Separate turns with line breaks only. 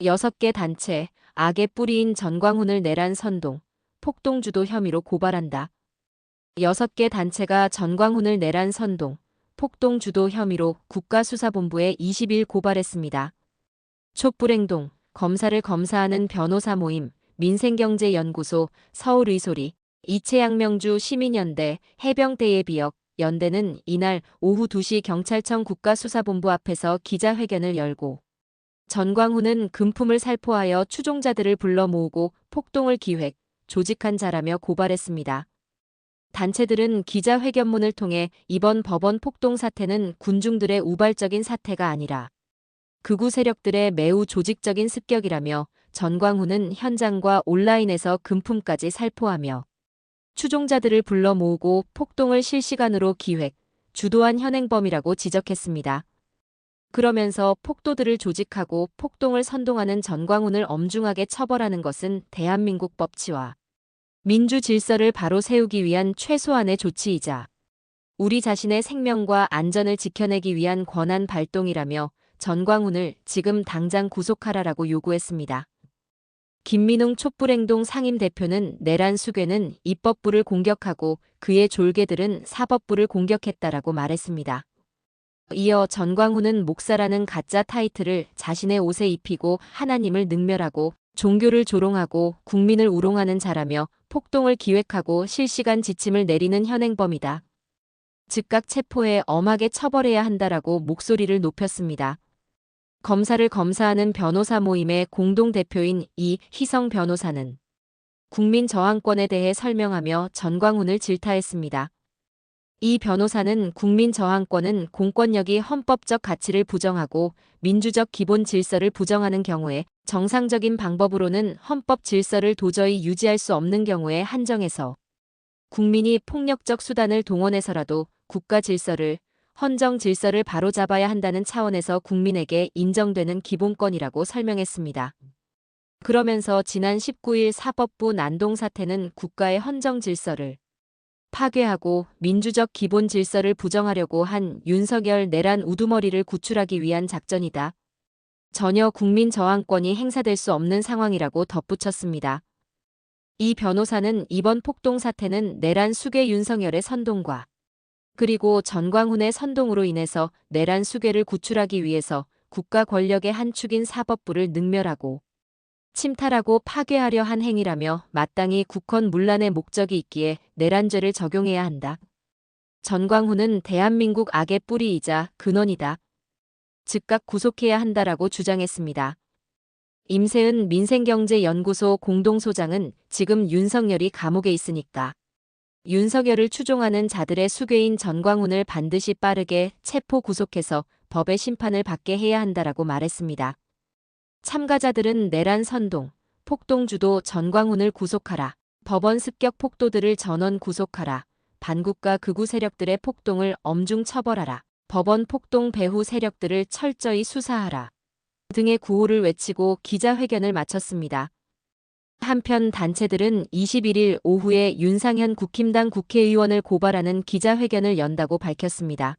6개 단체, 악의 뿌리인 전광훈을 내란 선동, 폭동주도 혐의로 고발한다. 6개 단체가 전광훈을 내란 선동, 폭동주도 혐의로 국가수사본부에 20일 고발했습니다. 촛불행동, 검사를 검사하는 변호사 모임, 민생경제연구소, 서울의소리, 이채양명주 시민연대, 해병대예비역, 연대는 이날 오후 2시 경찰청 국가수사본부 앞에서 기자회견을 열고 전광훈은 금품을 살포하여 추종자들을 불러 모으고 폭동을 기획, 조직한 자라며 고발했습니다. 단체들은 기자회견문을 통해 이번 법원 폭동 사태는 군중들의 우발적인 사태가 아니라 극우 세력들의 매우 조직적인 습격이라며 전광훈은 현장과 온라인에서 금품까지 살포하며 추종자들을 불러 모으고 폭동을 실시간으로 기획, 주도한 현행범이라고 지적했습니다. 그러면서 폭도들을 조직하고 폭동을 선동하는 전광훈을 엄중하게 처벌하는 것은 대한민국 법치와 민주 질서를 바로 세우기 위한 최소한의 조치이자 우리 자신의 생명과 안전을 지켜내기 위한 권한 발동이라며 전광훈을 지금 당장 구속하라라고 요구했습니다. 김민웅 촛불행동 상임대표는 내란 수괴는 입법부를 공격하고 그의 졸개들은 사법부를 공격했다라고 말했습니다. 이어 전광훈은 목사라는 가짜 타이틀을 자신의 옷에 입히고 하나님을 능멸하고 종교를 조롱하고 국민을 우롱하는 자라며 폭동을 기획하고 실시간 지침을 내리는 현행범이다. 즉각 체포해 엄하게 처벌해야 한다라고 목소리를 높였습니다. 검사를 검사하는 변호사 모임의 공동대표인 이 희성 변호사는 국민 저항권에 대해 설명하며 전광훈을 질타했습니다. 이 변호사는 국민 저항권은 공권력이 헌법적 가치를 부정하고 민주적 기본 질서를 부정하는 경우에 정상적인 방법으로는 헌법 질서를 도저히 유지할 수 없는 경우에 한정해서 국민이 폭력적 수단을 동원해서라도 국가 질서를 헌정 질서를 바로잡아야 한다는 차원에서 국민에게 인정되는 기본권이라고 설명했습니다. 그러면서 지난 19일 사법부 난동 사태는 국가의 헌정 질서를 파괴하고 민주적 기본 질서를 부정하려고 한 윤석열 내란 우두머리를 구출하기 위한 작전이다. 전혀 국민 저항권이 행사될 수 없는 상황이라고 덧붙였습니다. 이 변호사는 이번 폭동 사태는 내란 수괴 윤석열의 선동과 그리고 전광훈의 선동으로 인해서 내란 수괴를 구출하기 위해서 국가 권력의 한 축인 사법부를 능멸하고 침탈하고 파괴하려 한 행위라며 마땅히 국헌 문란의 목적이 있기에 내란죄를 적용해야 한다. 전광훈은 대한민국 악의 뿌리이자 근원이다. 즉각 구속해야 한다라고 주장했습니다. 임세은 민생경제연구소 공동소장은 지금 윤석열이 감옥에 있으니까 윤석열을 추종하는 자들의 수괴인 전광훈을 반드시 빠르게 체포 구속해서 법의 심판을 받게 해야 한다라고 말했습니다. 참가자들은 내란 선동, 폭동 주도 전광훈을 구속하라, 법원 습격 폭도들을 전원 구속하라, 반국가 극우 세력들의 폭동을 엄중 처벌하라, 법원 폭동 배후 세력들을 철저히 수사하라 등의 구호를 외치고 기자회견을 마쳤습니다. 한편 단체들은 21일 오후에 윤상현 국힘당 국회의원을 고발하는 기자회견을 연다고 밝혔습니다.